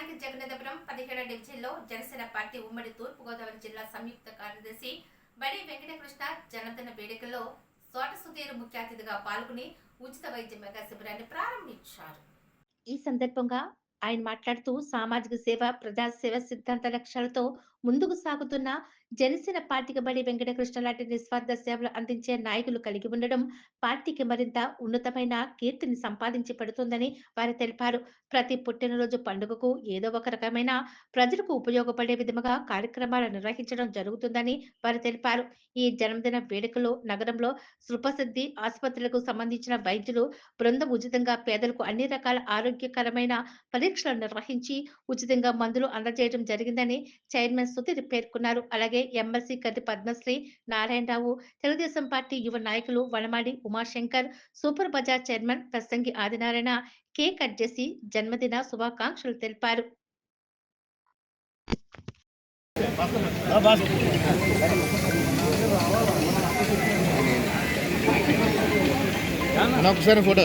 స్థానిక జగన్నదపురం పదిహేడు డివిజన్లో జనసేన పార్టీ ఉమ్మడి తూర్పుగోదావరి జిల్లా సంయుక్త కార్యదర్శి బడి వెంకటకృష్ణ జనదన వేడుకల్లో సోట సుధీర్ ముఖ్య అతిథిగా పాల్గొని ఉచిత వైద్య మెగా శిబిరాన్ని ప్రారంభించారు. ఈ సందర్భంగా ఆయన మాట్లాడుతూ సామాజిక సేవ ప్రజాసేవ సిద్ధాంత లక్ష్యాలతో ముందుకు సాగుతున్న జనసేన పార్టీకి బడి వెంకటకృష్ణ లాంటి నిస్వార్థ సేవలు అందించే నాయకులు కలిగి ఉండడం పార్టీకి మరింత ఉన్నతమైన కీర్తిని సంపాదించి పెడుతుందని వారు తెలిపారు. ప్రతి పుట్టినరోజు పండుగకు ఏదో ఒక రకమైన ప్రజలకు ఉపయోగపడే విధముగా కార్యక్రమాలు నిర్వహించడం జరుగుతుందని వారు తెలిపారు. ఈ జన్మదిన వేడుకలో నగరంలో సుప్రసిద్ధి ఆసుపత్రులకు సంబంధించిన వైద్యులు బృందం ఉచితంగా పేదలకు అన్ని రకాల ఆరోగ్యకరమైన పరీక్షలు నిర్వహించి ఉచితంగా మందులు అందజేయడం జరిగిందని చైర్మన్ సుధీర్ పేర్కొన్నారు. అలాగే ఎమ్మెల్సీ కది పద్మశ్రీ నారాయణరావు తెలుగుదేశం పార్టీ యువ నాయకులు Vanamadi Umashankar super bazaar chairman ప్రసంగి ఆదినారాయణ కేక్ కట్ చేసి జన్మదిన శుభాకాంక్షలు తెలిపారు. ఒకసారి ఫోటో.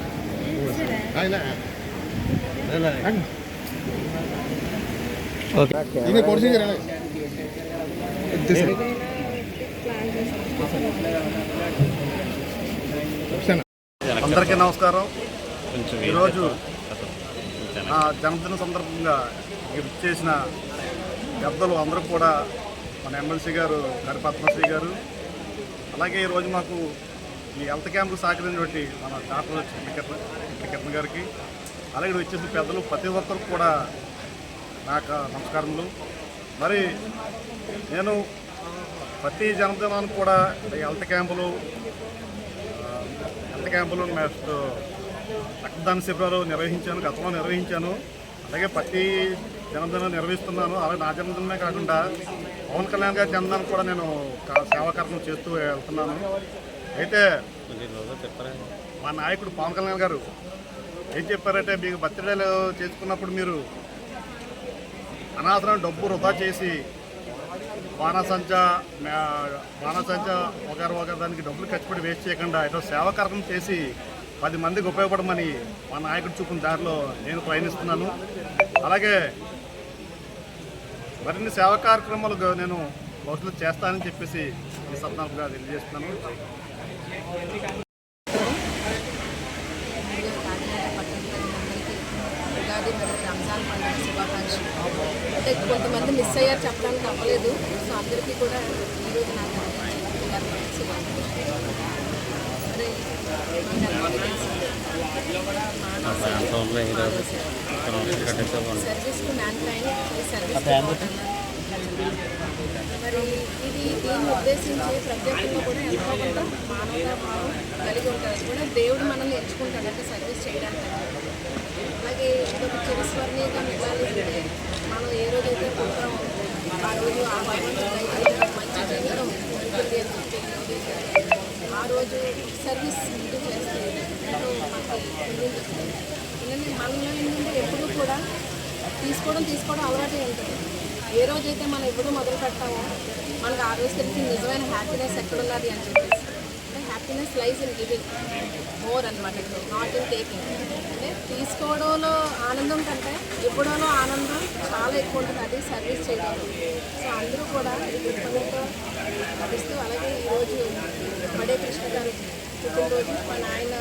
అందరికీ నమస్కారం. ఈరోజు నా జన్మదిన సందర్భంగా గిఫ్ట్ చేసిన పెద్దలు అందరూ కూడా మన ఎమ్మెల్సీ గారు గడి పద్మశ్రీ గారు. అలాగే ఈరోజు మాకు ఈ హెల్త్ క్యాంపు సహకరించినటువంటి మన డాక్టర్ కిరణ్ కిరణ్ గారికి అలాగే వచ్చేసిన పెద్దలు ప్రతి ఒక్కరికి కూడా నాకు నమస్కారములు. మరి నేను ప్రతి జన్మదినానికి కూడా ఈ హెల్త్ క్యాంపులు హెల్త్ క్యాంపులు నెక్స్ట్ రక్తదాన శిబిరాలు నిర్వహించాను గతంలో నిర్వహించాను. అలాగే ప్రతి జన్మదినం నిర్వహిస్తున్నాను. అలాగే నా జన్మదినమే కాకుండా పవన్ కళ్యాణ్ గారి జన్మదినం కూడా నేను కా- సేవా కార్యక్రమం చేస్తూ వెళ్తున్నాను. అయితే మా నాయకుడు పవన్ కళ్యాణ్ గారు ఏం చెప్పారంటే మీకు బర్త్డేలు చేసుకున్నప్పుడు మీరు అనవసరం డబ్బు వృధా చేసి బాణసంచ బాణసంచ ఒకరు ఒకరు దానికి డబ్బులు ఖర్చు పెట్టి వేస్ట్ చేయకుండా ఏదో సేవా కార్యక్రమం చేసి పది మందికి ఉపయోగపడమని మా నాయకుడు చూపిన దారిలో నేను ప్రయాణిస్తున్నాను. అలాగే మరిన్ని సేవా కార్యక్రమాలు నేను భవిష్యత్తులో చేస్తానని చెప్పేసి ఈ సందర్భంగా తెలియజేస్తున్నాను. ఉగాది మరియు రంజాన్ పండుగ శుభాకాంక్షలు అంటే కొంతమంది మిస్ అయ్యారు చెప్పడానికి అవ్వలేదు సో అందరికీ కూడా ఈరోజు నాకు. Service to mankind service మరి ఇది దీన్ని ఉద్దేశించి ప్రత్యేకంగా కూడా ఎంతో కొంత మానవతా భావం కలిగి ఉంటారు కూడా దేవుడు మనల్ని ఎంచుకుంటాడు అంటే సర్వీస్ చేయడానికి. అలాగే ఇదొక చిరస్మరణీయంగా మనం ఏ రోజైతే పుట్టామో ఆ రోజు ఆ భగవంతుడు మంచి జీవితం ఉంటుంది అని చెప్పి ఆ రోజు సర్వీస్ ముందు చేస్తే ఎంతో మనకి మనలో ఏంటంటే ఎప్పుడూ కూడా తీసుకోవడం తీసుకోవడం అలవాటే ఉంటుంది. ఏ రోజైతే మనం ఎప్పుడు మొదలు పెడతామో మనకు ఆ రోజు తెలిసి నిజమైన హ్యాపీనెస్ ఎక్కడున్నది అని చెప్పేసి. అంటే happiness lies in giving more అనమాట నాట్ ఇన్ టేకింగ్ అంటే తీసుకోవడంలో ఆనందం కంటే ఇవ్వడంలో ఆనందం చాలా ఎక్కువ ఉంటుంది అది సర్వీస్ చేయడం. సో అందరూ కూడా ఈ దృక్పథంతో నడుస్తూ అలాగే ఈరోజు బడే కృష్ణ గారు పుట్టినరోజు మా నాయన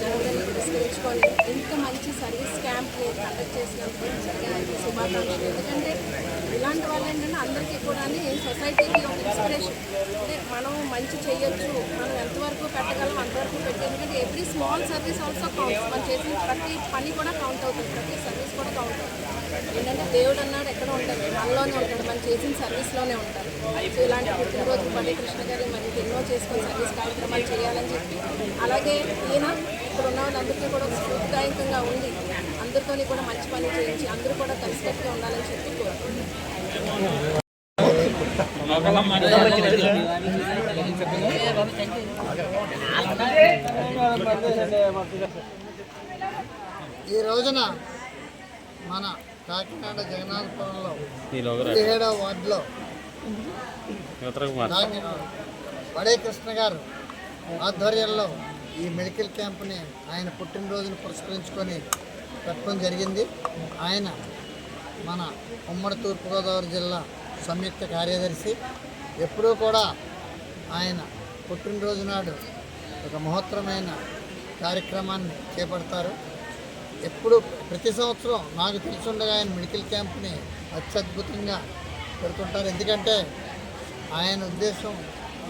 జన్మదినం పురస్కరించుకొని ఇంత మంచి సర్వీస్ క్యాంప్ని కండక్ట్ చేసినందుకు నిజంగా ఆయనకి శుభాకాంక్షలు. ఎందుకంటే అందరికీ కూడా సొసైటీకి ఒక ఇన్స్పిరేషన్ అంటే మనం మంచి చేయొచ్చు మనం ఎంతవరకు పెట్టగలం అంతవరకు పెట్టి ఎందుకంటే every small service also count మనం చేసిన ప్రతి పని కూడా కౌంట్ అవుతుంది. ప్రతి సర్వీస్ కూడా కౌంట్ అవుతుంది. ఏంటంటే దేవుడు అన్నాడు ఎక్కడ ఉంటాడు మనలోనే ఉంటాడు మనం చేసిన సర్వీస్లోనే ఉంటాడు. సో ఇలాంటి పుట్టినరోజు బండి కృష్ణ గారు మరి ఎన్నో చేసుకుని సర్వీస్ కార్యక్రమాలు చేయాలని చెప్పి అలాగే ఈయన ఇక్కడ ఉన్న వాళ్ళందరికీ కూడా స్ఫూర్తిదాయకంగా ఉంది. అందరితోని కూడా మంచి పని చేయించి అందరూ కూడా కలిసికట్టుగా ఉండాలని చెప్పి ఈ రోజున మన కాకినాడ జగన్నాథపురంలో పదిహేడవ వార్డులో వడే కృష్ణ గారు ఆధ్వర్యంలో ఈ మెడికల్ క్యాంప్ని ఆయన పుట్టినరోజును పురస్కరించుకొని పెట్టడం జరిగింది. ఆయన మన ఉమ్మడి తూర్పుగోదావరి జిల్లా సంయుక్త కార్యదర్శి. ఎప్పుడూ కూడా ఆయన పుట్టినరోజు నాడు ఒక మహోత్తరమైన కార్యక్రమాన్ని చేపడతారు. ఎప్పుడు ప్రతి సంవత్సరం నాకు తెలుసుండగా ఆయన మెడికల్ క్యాంప్ని అత్యద్భుతంగా పెడుతుంటారు. ఎందుకంటే ఆయన ఉద్దేశం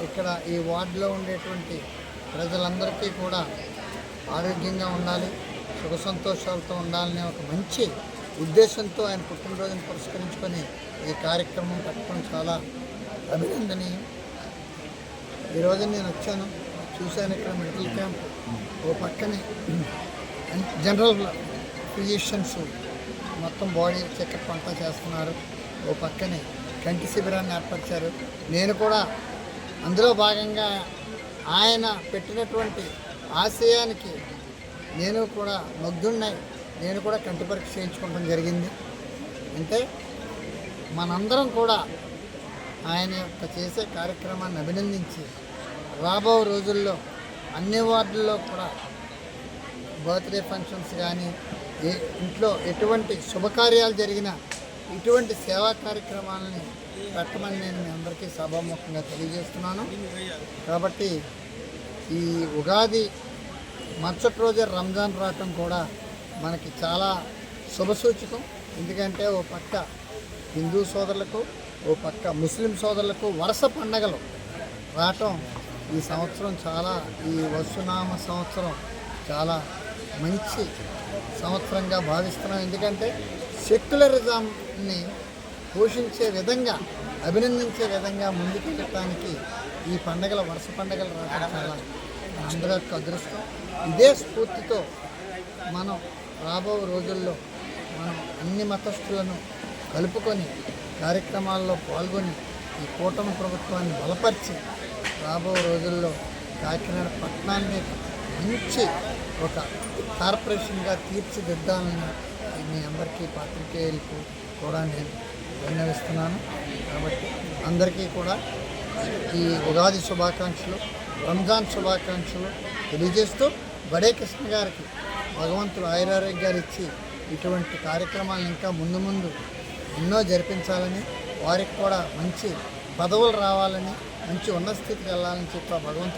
ఇక్కడ ఈ వార్డులో ఉండేటువంటి ప్రజలందరికీ కూడా ఆరోగ్యంగా ఉండాలి. సుఖ సంతోషాలతో ఉండాలనే ఒక మంచి ఉద్దేశంతో ఆయన పుట్టినరోజును పురస్కరించుకొని ఈ కార్యక్రమం పెట్టడం చాలా అభినందనీయం. ఈరోజు నేను వచ్చాను. చూశాను ఇక్కడ మెడికల్ క్యాంప్ ఓ పక్కనే. జనరల్ ఫిజిషియన్స్ మొత్తం బాడీ చెకప్ అంతా చేస్తున్నారు. ఓ పక్కనే కంటి శిబిరాన్ని ఏర్పరిచారు. నేను కూడా అందులో భాగంగా ఆయన పెట్టినటువంటి ఆశయానికి నేను కూడా ముగ్ధున్నై నేను కూడా కంటి పరీక్ష చేయించుకోవడం జరిగింది. అంటే మనందరం కూడా ఆయన యొక్క చేసే కార్యక్రమాన్ని అభినందించి రాబో రోజుల్లో అన్ని వార్డుల్లో కూడా బర్త్డే ఫంక్షన్స్ కానీ ఏ ఇంట్లో ఎటువంటి శుభకార్యాలు జరిగినా ఇటువంటి సేవా కార్యక్రమాలని పెట్టమని నేను మీ అందరికీ సభాముఖంగా తెలియజేస్తున్నాను. కాబట్టి ఈ ఉగాది మరుసటి రోజే రంజాన్ రావటం కూడా మనకి చాలా శుభసూచకం. ఎందుకంటే ఓ పక్క హిందూ సోదరులకు ఓ పక్క ముస్లిం సోదరులకు వరుస పండగలు. రావటం ఈ సంవత్సరం చాలా ఈ వసునామ సంవత్సరం చాలా మంచి సంవత్సరంగా భావిస్తున్నాం. ఎందుకంటే సెక్యులరిజంని పోషించే విధంగా అభినందించే విధంగా ముందుకెళ్ళటానికి ఈ పండగల వరుస పండగలు రావడం చాలా అందరి యొక్క అదృష్టం. ఇదే స్ఫూర్తితో మనం రాబో రోజుల్లో మనం అన్ని మతస్థులను కలుపుకొని కార్యక్రమాల్లో పాల్గొని ఈ కూటమి ప్రభుత్వాన్ని బలపరిచి రాబో రోజుల్లో కాకినాడ పట్టణాన్ని మంచి ఒక కార్పొరేషన్గా తీర్చిదిద్దాలని మీ అందరికీ పాత్రికేయులకు కూడా నేను విన్నవిస్తున్నాను కాబట్టి అందరికీ కూడా ఈ ఉగాది శుభాకాంక్షలు. రంజాన్ శుభాకాంక్షలు తెలియజేస్తూ బడే కృష్ణ గారికి భగవంతుడు ఆయురారోగ్యాలు ఇచ్చి ఇటువంటి కార్యక్రమాలు ఇంకా ముందు ముందు ఎన్నో జరిపించాలని వారికి కూడా మంచి పదవులు రావాలని మంచి ఉన్నత స్థితికి వెళ్ళాలని చెప్పి ఆ భగవంతుని